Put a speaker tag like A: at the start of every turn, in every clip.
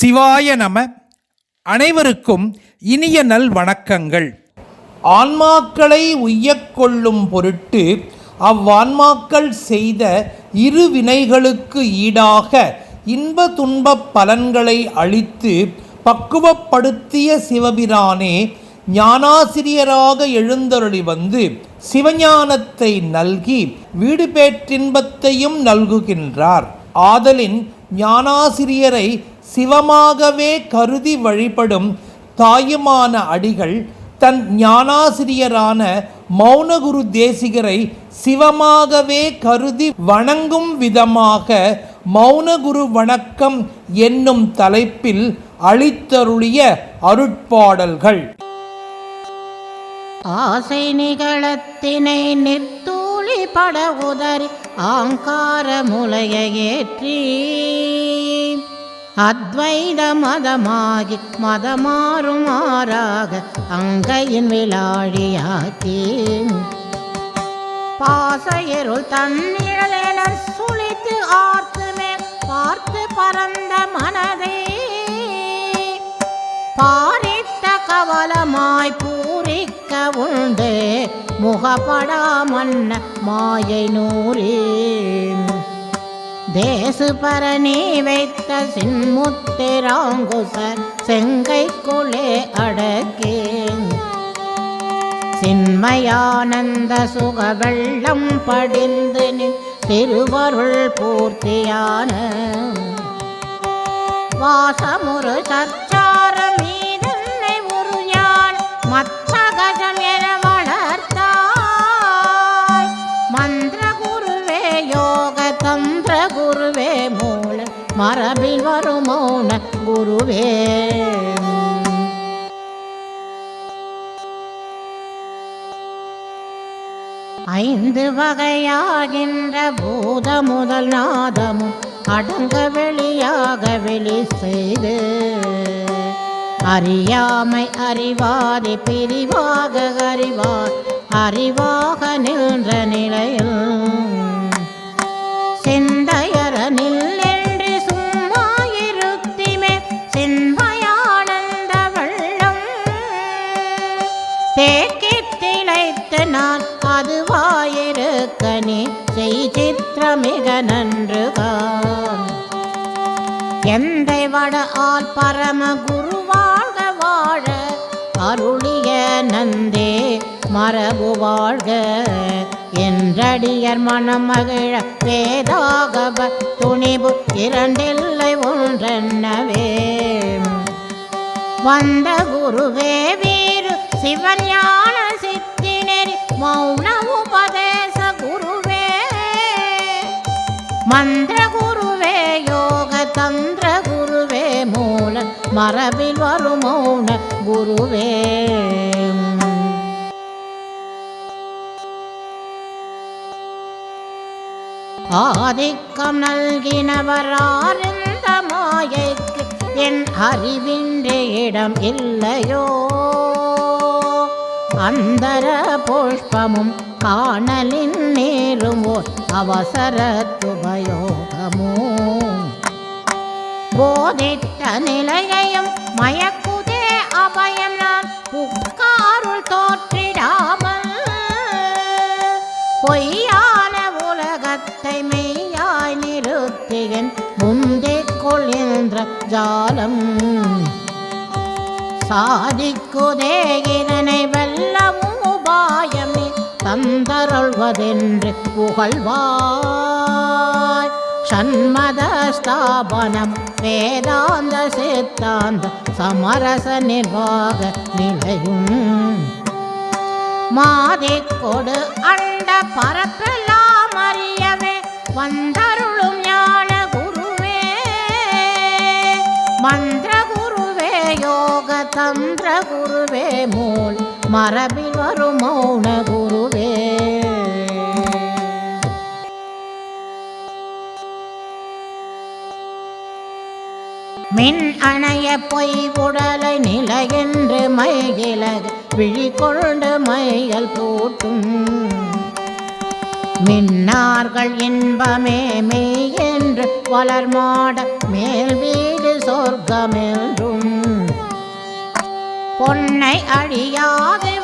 A: சிவாய நம. அனைவருக்கும் இனிய நல் வணக்கங்கள். ஆன்மாக்களை உய்யக்கொள்ளும் பொருட்டு அவ்வான்மாக்கள் செய்த இரு வினைகளுக்கு ஈடாக இன்ப துன்பப் பலன்களை அளித்து பக்குவப்படுத்திய சிவபிரானே ஞானாசிரியராக எழுந்தருளி வந்து சிவஞானத்தை நல்கி வீடு பேற்றின்பத்தையும் நல்குகின்றார். ஆதலின் ஞானாசிரியரை சிவமாகவே கருதி வழிபடும் தாயுமான அடிகள் தன் ஞானாசிரியரான மௌனகுரு தேசிகரை சிவமாகவே கருதி வணங்கும் விதமாக மௌனகுரு வணக்கம் என்னும் தலைப்பில் அளித்தருளிய அருட்பாடல்கள்.
B: ஆசை நிகழத்தினை நிற்தூளி பட உதறி ஆங்கார முலைய ஏற்றி அத்வைத மதமாகி மதமாறுமாறாக அங்கையின் விளாழியாக்கி பாசையருள் தன்னிழலென சுழித்து ஆர்த்துமே பார்த்து பரந்த மனதே. பாரித்த கவலமாய் பூரிக்க உண்டு முகப்படாமன்ன மாயை நூறே தேசு பரணி வைத்த சின்முத்திராங்குசர் செங்கைக்குள்ளே அடக்கேன். சின்மயானந்த சுகவெள்ளம் படிந்து நின் திருவருள் பூர்த்தியான. வாசமுரு சச்சார குருவே ஐந்து வகையாகின்ற பூத முதல் நாதமும் அடங்க வெளியாக வெளி செய்து. அறியாமை அறிவாதி பிரிவாக அறிவார். அறிவாக நின்ற நிலையில் சிந்தையர நான் அதுவாயிருக்க நீ செய் சித்திரமிக நன்றுகான். எந்தை வட ஆள் பரம குருவாழ்க வாழ. அருளிய நந்தே மரபு வாழ்க. என்றடியர் மனம் மகிழ வேதாகப துணிபு இரண்டில்லை ஒன்றென்னவே. வந்த குருவே வீரு சிவஞான சித்தினரி மௌன உபதேச குருவே மந்திர குருவே யோக தந்திர குருவே மூல மரபில் வரும் மௌன குருவே ஆதிக்கம் நல்கினவராருந்த மாயைக்கு என் அறிவின்ற இடம் இல்லையோ. அந்தர புஷ்பமும் காணலின் நேரும் ஓர் அவசர துபயோகமோ போதித்த நிலையையும் மயக்குதே அபயம் நான் புக்காருள் தோற்றிடாமல். பொய்யான உலகத்தை மெய்யாய் நிறுத்தியன் முந்திக் கொள்கின்ற ஜாலம். சாதிக்குதே இதனை தந்தருள்வதென்று புகழ்வாய். சண்மதஸ்தாபனம் வேதாந்த சித்தாந்த சமரச நிர்வாக நிலையும். மாதிக்கொடு அண்ட பரப்பெல்லாம் அறியவே வந்தருளும் ஞான குருவே. மந்திர குருவே யோக தந்திர குருவே மூல் மரபில் வரும் மௌன குருவே. மின் அணைய பொய் உடலை நிலையென்று மைகிலக விழி கொண்டு மையல் பூட்டும் மின்னார்கள் இன்பமே மெய் என்று வளர்மாட மேல் வீடு சொர்க்கமென்றும். பொன்னை அழியாது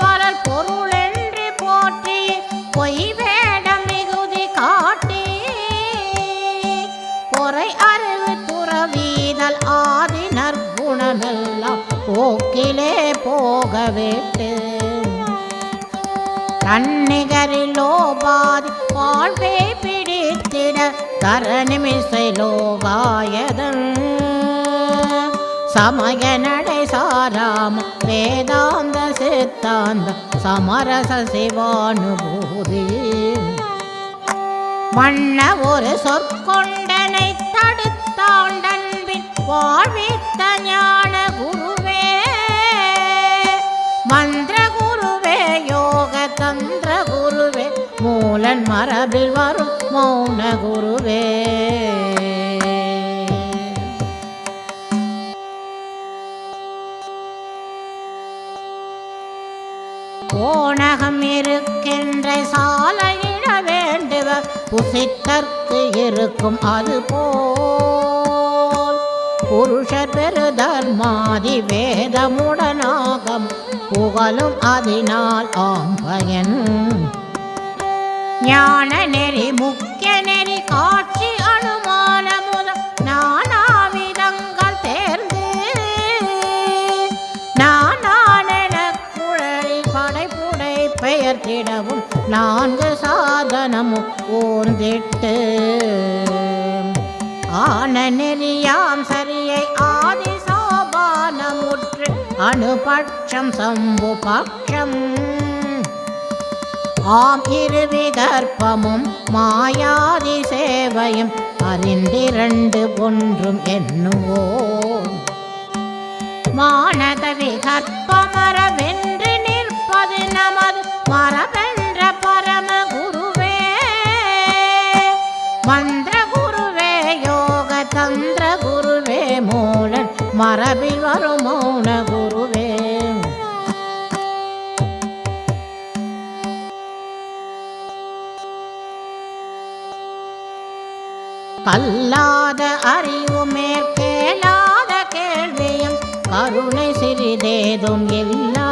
B: நற்குணமெல்லாம் போக்கிலே போக விட்டு தன்னிகரிலோபாதி வாழ்வே பிடித்திட தரநிமிசை லோகாயதன் சமய நடை சாராம வேதாந்த சித்தாந்த சமரச சிவானுபூதி. மன்ன ஒரு சொற்கொண்டனை தடுத்தாண்டன்பின் வாழ்வித்த ஞான மூலன் மரபில் வரும் மௌன குருவே. கோணகம் இருக்கின்ற சாலையிட வேண்டுவ புசித்தற்கு இருக்கும் அது போல் புருஷர் பெரு தர்மாதி வேதமுடனாகம் புகழும் அதனால் ஆம்பயன். ஞான நெறி முக்கிய நெறி காட்சி அனுமான முதல் நானாவிதங்கள் தேர்ந்து நானான குழலி படைப்புடை பெயர்த்திடவும் நான்கு சாதனமும் ஓர்ந்திட்டு ஆன நெறியாம் சரியை ஆதி சாபானமுற்று அணுபட்சம் சம்பு பட்சம். ஆம் இருவிகற்பமும் மாயாதி சேவையும் அறிந்திரண்டு ஒன்றும் என்னுவோம் மாணக விகற்பமரவென்று நிற்பது நமது மரபென்ற பரம குருவே மந்திர குருவே யோக தந்திர குருவே மூலன் மரபில் வரும் மௌன கல்லாத அறிவு மேற்கேளாத கேள்வியும் கருணை சிறிதேதும் இல்லா.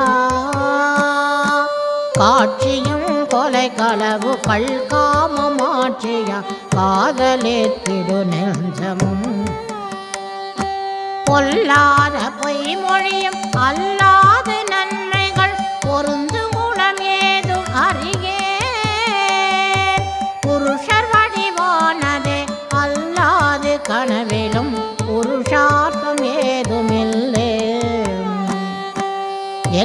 B: காட்சியும் கொலை களவு கள்காமம் ஆட்சியா காதலேத்திடு நெஞ்சமும். பொல்லாத பொய்மொழியும் அல்லாத நன்மைகள் பொருந்த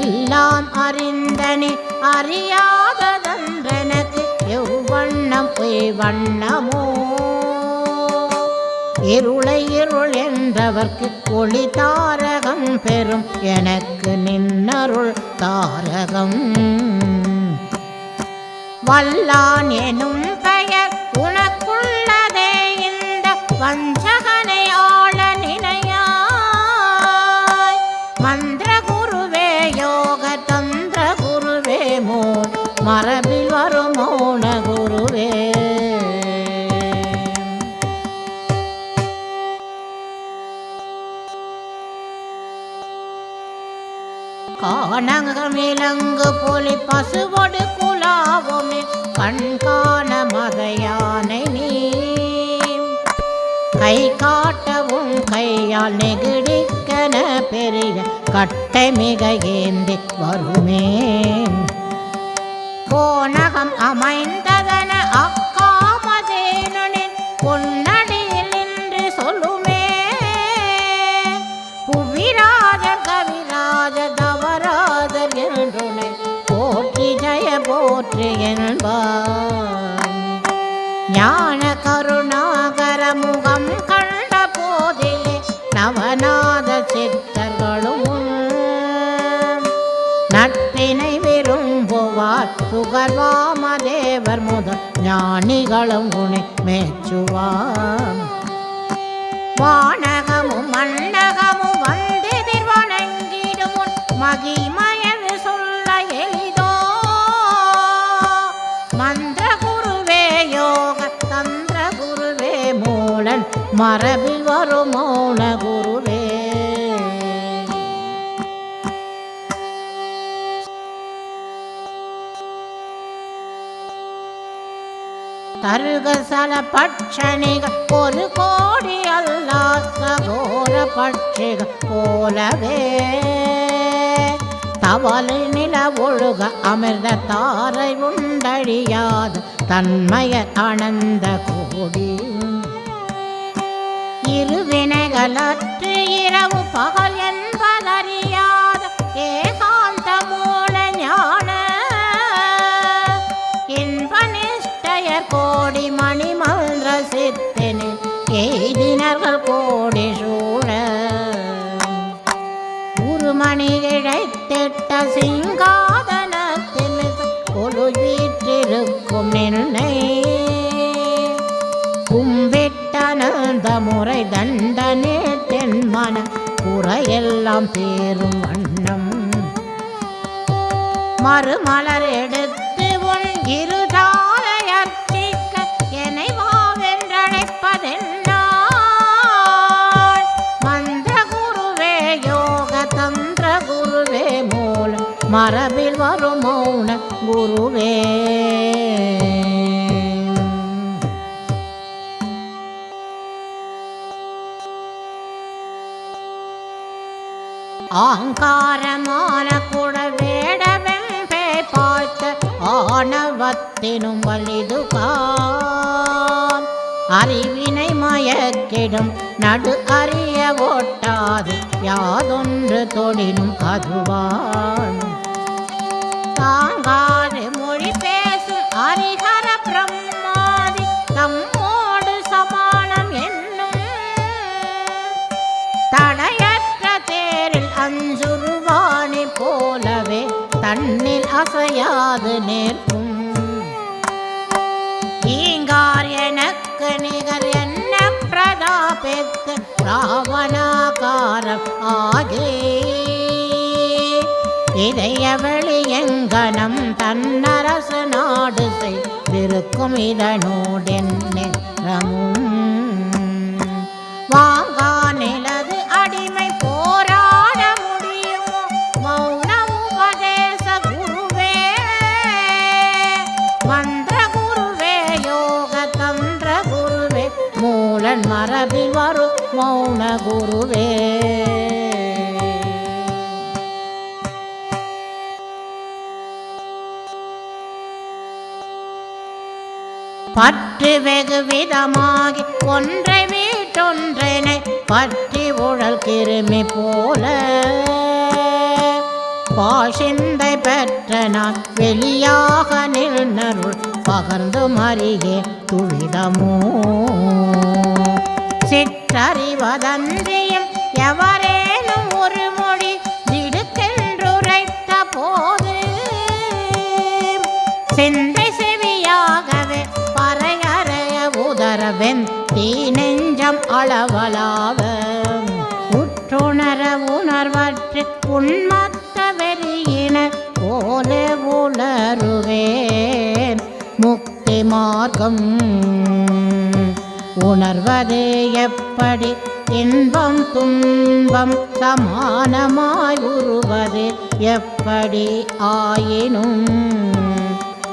B: எல்லாம் அறிந்தனே அறியாததென்றனக்கு எவ்வண்ணம் பொய் வண்ணமோ இருளை இருள் என்றவர்க்கு ஒளி தாரகம் பெறும். எனக்கு நின்னருள் தாரகம். வல்லான் எனும் பெயர் உனக்குள்ளதே இந்த வந்த காணங்கமிலங்கு புலி பசுவொடு குலாவுமே கண்காண மதையானை நீ. கை காட்டவும் கையால் நெகிடிக்கன பெரிய கட்டை மிக ஏந்தி வருமே. கோணகம் அமைந்த புவிராஜர் கவிராஜ தவராஜர் என்றுனை போற்றி ஜெய போற்றி என்பார் ஞான கருணாகர முகம் கண்ட போதிலே நவநாத சித்தர்களும் நட்பினை விரும்புவார் சுகர்வாமதேவர் முதல் ஞானிகளும் உனை மேச்சுவார் வானக மரபில் வரும் மௌன குருவே. தருகசல பட்சணிக ஒரு கோடி அல்லா சகோர பட்சிக போலவே. தவளை நில ஒழுக அமிர்த தாரை உண்டழியாது தன்மய அனந்த கோடி. இருவினைகளற்று இரவு பகல் என்பதறியாத ஏகாந்த மூல ஞான. இன்ப நிஷ்டயர் கோடி மணிமல்ற சித்தனில் எய்தினர்கள் கோடி சூழ. உருமணி இழைத்திட்ட சிங்கா முறை தண்டனே தென்மன குறையெல்லாம் தேரும் வண்ணம். மறுமலர் எடுத்து உன் இருதாலை அர்ச்சிக்க என்னை வாவென்றழைப்பதென்னாள் மந்திர குருவே யோக தந்திர குருவே மூலம் மரபில் வரும் மௌன குருவே. ஆணவத்தினும் வலிதுகான் அறிவினை மயக்கிடும் நடு அறிய ஓட்டாது யாதொன்று தொடினும் அதுவான். தாங்கா அசையாது நிற்கும் ஈங்கார் எனக்கு நிகர் என்ன பிரதாபெத்து ராவணாகாரம் ஆகே. இதய வெளியங்கனம் தன்னரசு நாடு செய்திருக்கும் இதனோடென்னமும் வாங்கா மூலன் வரும் மௌன குருவே. பற்று வெகு விதமாகி ஒன்றை வீட்டொன்றினை பற்றி உழல் கிருமி போல. பாஷிந்தை பெற்ற நான் வெளியாக நின்றருள் பகர்ந்து மறியே துழிதமோ சிற்றறிவதன்றியும் எவரேனும் ஒரு மொழி திடுக்கென்றுரைத்த போது சிந்தை செவியாகவே பறையறைய உதரவென் தீ நெஞ்சம் அளவலாவ. உற்றுணர உணர்வற்று உண்மத்த வெறியின போல உளருவேன். முக்தி மார்க்கம் உணர்வது எப்படி இன்பம் துன்பம் சமானமாய் உருவது எப்படி ஆயினும்?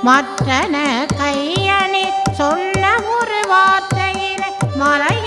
B: மற்றன கையணி சொன்ன ஒரு வார்த்தையினை மறையினக்கென